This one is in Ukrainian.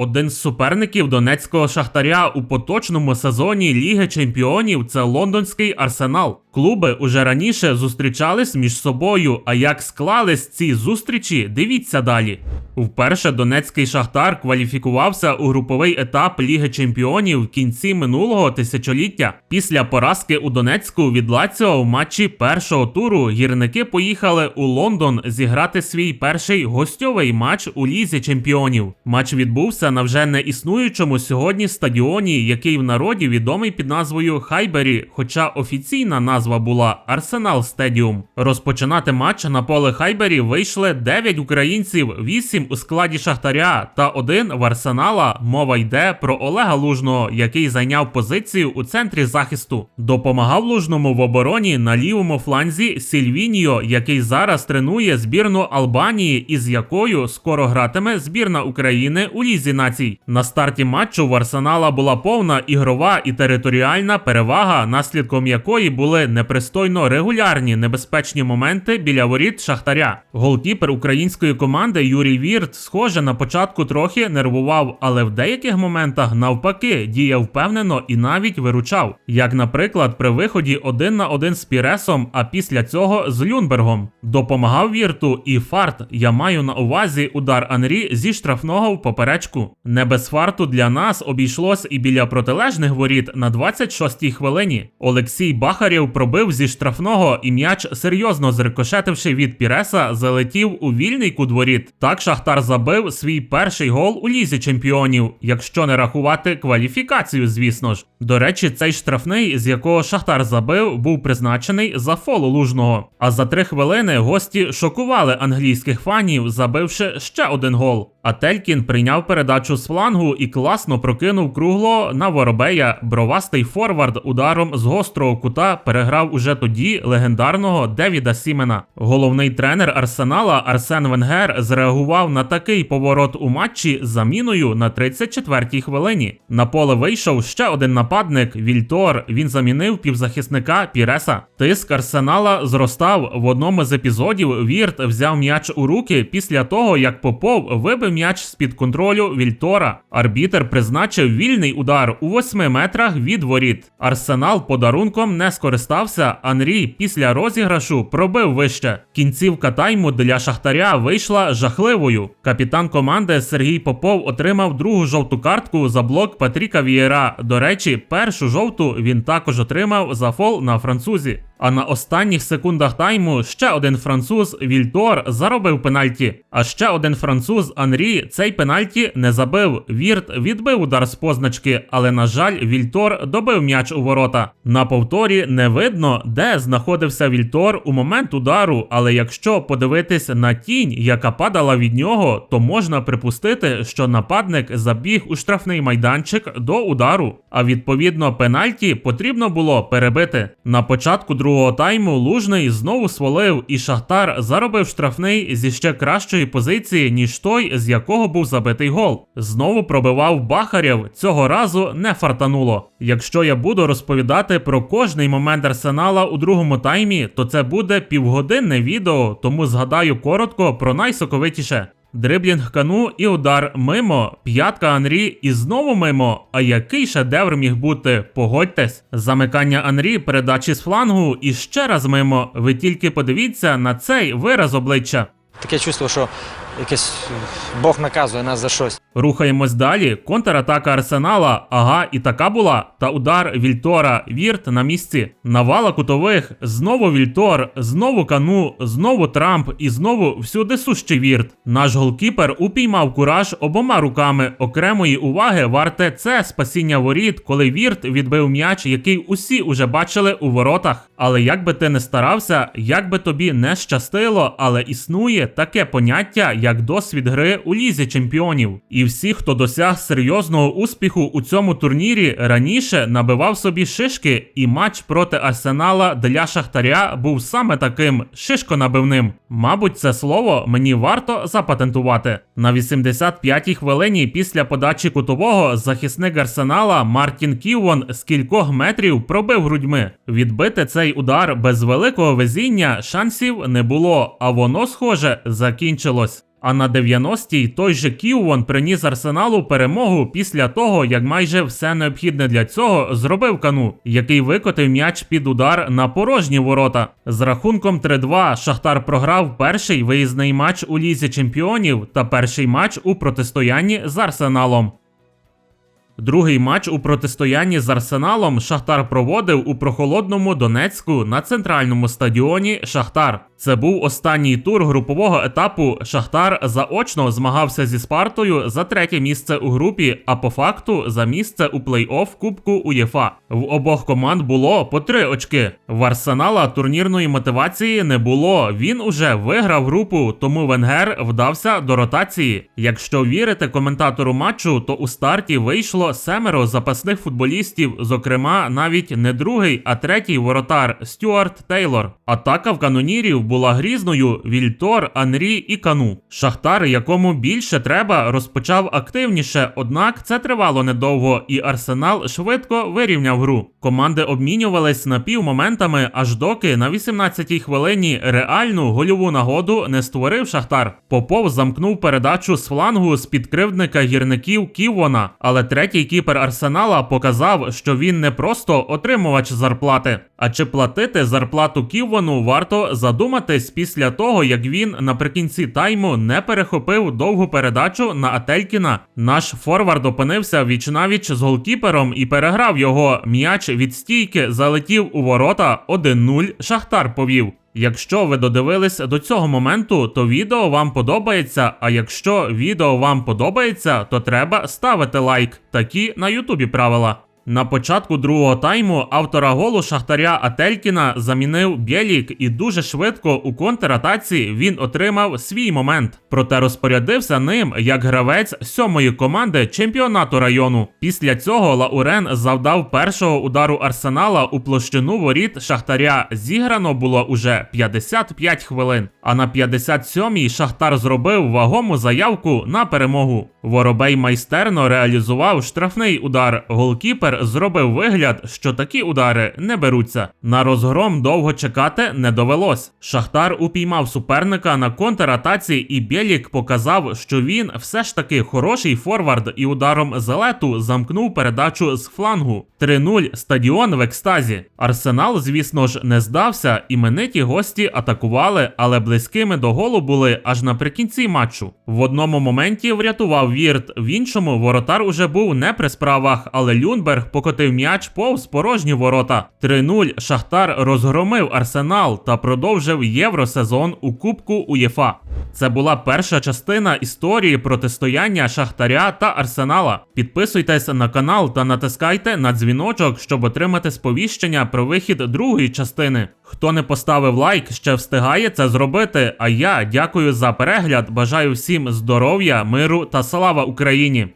Один з суперників донецького шахтаря у поточному сезоні Ліги Чемпіонів це лондонський арсенал. Клуби уже раніше зустрічались між собою. А як склались ці зустрічі, дивіться далі. Вперше донецький шахтар кваліфікувався у груповий етап Ліги Чемпіонів в кінці минулого тисячоліття. Після поразки у Донецьку від Лаціо в матчі першого туру гірники поїхали у Лондон зіграти свій перший гостьовий матч у Лізі Чемпіонів. Матч відбувся на вже не існуючому сьогодні стадіоні, який в народі відомий під назвою Хайбері, хоча офіційна назва була Арсенал Стедіум. Розпочинати матч на поле Хайбері вийшли 9 українців, 8 у складі Шахтаря та один в Арсенала. Мова йде про Олега Лужного, який зайняв позицію у центрі захисту. Допомагав Лужному в обороні на лівому фланзі Сільвініо, який зараз тренує збірну Албанії, із якою скоро гратиме збірна України у лізі націй. На старті матчу в Арсенала була повна ігрова і територіальна перевага, наслідком якої були непристойно регулярні небезпечні моменти біля воріт Шахтаря. Голкіпер української команди Юрій Вірт, схоже, на початку трохи нервував, але в деяких моментах навпаки діяв впевнено і навіть виручав. Як, наприклад, при виході один на один з Піресом, а після цього з Люнбергом. Допомагав Вірту і фарт. Я маю на увазі удар Анрі зі штрафного в поперечку. Не без фарту для нас обійшлось і біля протилежних воріт на 26-й хвилині. Олексій Бахарєв пробив зі штрафного і м'яч, серйозно зрикошетивши від Піреса, залетів у вільний кудворіт. Так Шахтар забив свій перший гол у лізі чемпіонів, якщо не рахувати кваліфікацію, звісно ж. До речі, цей штрафний, з якого Шахтар забив, був призначений за фолу лужного. А за три хвилини гості шокували англійських фанів, забивши ще один гол. А Телькін прийняв передачу з флангу і класно прокинув кругло на воробея. Бровастий форвард ударом з гострого кута переграв уже тоді легендарного Девіда Сімена. Головний тренер Арсенала Арсен Венгер зреагував на такий поворот у матчі заміною на 34-й хвилині. На поле вийшов ще один нападник Вільтор. Він замінив півзахисника Піреса. Тиск Арсенала зростав в одному з епізодів. Вірт взяв м'яч у руки після того, як Попов вибив м'яч з-під контролю Вільтора. Арбітер призначив вільний удар у 8 метрах від воріт. Арсенал подарунком не скористався. Анрій після розіграшу пробив вище. Кінцівка тайму для Шахтаря вийшла жахливою. Капітан команди Сергій Попов отримав другу жовту картку за блок Патріка Вієра. До речі, першу жовту він також отримав за фол на французі. А на останніх секундах тайму ще один француз Вільтор заробив пенальті. А ще один француз Анрі цей пенальті не забив. Вірт відбив удар з позначки, але на жаль, Вільтор добив м'яч у ворота. На повторі не видно, де знаходився Вільтор у момент удару. Але якщо подивитись на тінь, яка падала від нього, то можна припустити, що нападник забіг у штрафний майданчик до удару. А відповідно, пенальті потрібно було перебити. На початку другого тайму Лужний знову свалив, і Шахтар заробив штрафний зі ще кращої позиції, ніж той, з якого був забитий гол. Знову пробивав Бахарєв. Цього разу не фартануло. Якщо я буду розповідати про кожний момент арсенала у другому таймі, то це буде півгодинне відео, тому згадаю коротко про найсоковитіше. Дриблінг кану і удар мимо, п'ятка Анрі і знову мимо. А який шедевр міг бути? Погодьтесь, замикання Анрі, передачі з флангу і ще раз мимо. Ви тільки подивіться на цей вираз обличчя. Таке чувство, що якесь Бог наказує нас за щось. Рухаємось далі. Контратака Арсенала. Ага, і така була. Та удар Вільтора. Вірт на місці. Навала кутових. Знову Вільтор, знову кану, знову Трамп і знову всюди сущий Вірт. Наш голкіпер упіймав кураж обома руками. Окремої уваги варте це спасіння воріт, коли Вірт відбив м'яч, який усі уже бачили у воротах. Але як би ти не старався, як би тобі не щастило, але існує таке поняття, як досвід гри у лізі чемпіонів. І всі, хто досяг серйозного успіху у цьому турнірі, раніше набивав собі шишки, і матч проти Арсенала для Шахтаря був саме таким шишконабивним. Мабуть, це слово мені варто запатентувати. На 85-й хвилині після подачі кутового захисник Арсенала Мартін Ківон з кількох метрів пробив грудьми. Відбити цей удар без великого везіння шансів не було, а воно, схоже, закінчилось. А на 90-й той же Кіувон приніс Арсеналу перемогу після того, як майже все необхідне для цього зробив кану, який викотив м'яч під удар на порожні ворота. З рахунком 3-2 Шахтар програв перший виїзний матч у лізі чемпіонів та перший матч у протистоянні з Арсеналом. Другий матч у протистоянні з Арсеналом Шахтар проводив у прохолодному Донецьку на центральному стадіоні Шахтар. Це був останній тур групового етапу. Шахтар заочно змагався зі Спартою за третє місце у групі, а по факту за місце у плей-офф Кубку УЄФА. В обох команд було по три очки. В Арсенала турнірної мотивації не було. Він уже виграв групу, тому Венгер вдався до ротації. Якщо вірити коментатору матчу, то у старті вийшло семеро запасних футболістів, зокрема навіть не другий, а третій воротар Стюарт Тейлор. Атака в канонірів була грізною Вільтор, Анрі і Кану. Шахтар, якому більше треба, розпочав активніше, однак це тривало недовго, і Арсенал швидко вирівняв гру. Команди обмінювались напівмоментами, аж доки на 18-й хвилині реальну гольову нагоду не створив Шахтар. Попов замкнув передачу з флангу з підкривдника гірників Ківона, але третій кіпер Арсенала показав, що він не просто отримувач зарплати. А чи платити зарплату Ківону варто задуматись після того, як він наприкінці тайму не перехопив довгу передачу на Ателькіна. Наш форвард опинився вічнавіч з голкіпером і переграв його. М'яч від стійки залетів у ворота 1-0. Шахтар повів. Якщо ви додивились до цього моменту, то відео вам подобається. А якщо відео вам подобається, то треба ставити лайк. Такі на Ютубі правила. На початку другого тайму автора голу Шахтаря Ателькіна замінив Бєлік і дуже швидко у контратаці він отримав свій момент. Проте розпорядився ним як гравець сьомої команди чемпіонату району. Після цього Лаурен завдав першого удару Арсенала у площину воріт Шахтаря. Зіграно було уже 55 хвилин. А на 57-й Шахтар зробив вагому заявку на перемогу. Воробей майстерно реалізував штрафний удар. Голкіпер зробив вигляд, що такі удари не беруться. На розгром довго чекати не довелось. Шахтар упіймав суперника на контратаці, і Бєлік показав, що він все ж таки хороший форвард і ударом з лету замкнув передачу з флангу. 3-0 стадіон в екстазі. Арсенал, звісно ж, не здався. Імениті гості атакували, але близькими до голу були аж наприкінці матчу. В одному моменті врятував Вірт, в іншому воротар уже був не при справах, але Люнберг покотив м'яч повз порожні ворота. 3-0 Шахтар розгромив Арсенал та продовжив євросезон у Кубку УЄФА. Це була перша частина історії протистояння Шахтаря та Арсенала. Підписуйтесь на канал та натискайте на дзвіночок, щоб отримати сповіщення про вихід другої частини. Хто не поставив лайк, ще встигає це зробити. А я дякую за перегляд. Бажаю всім здоров'я, миру та слава Україні!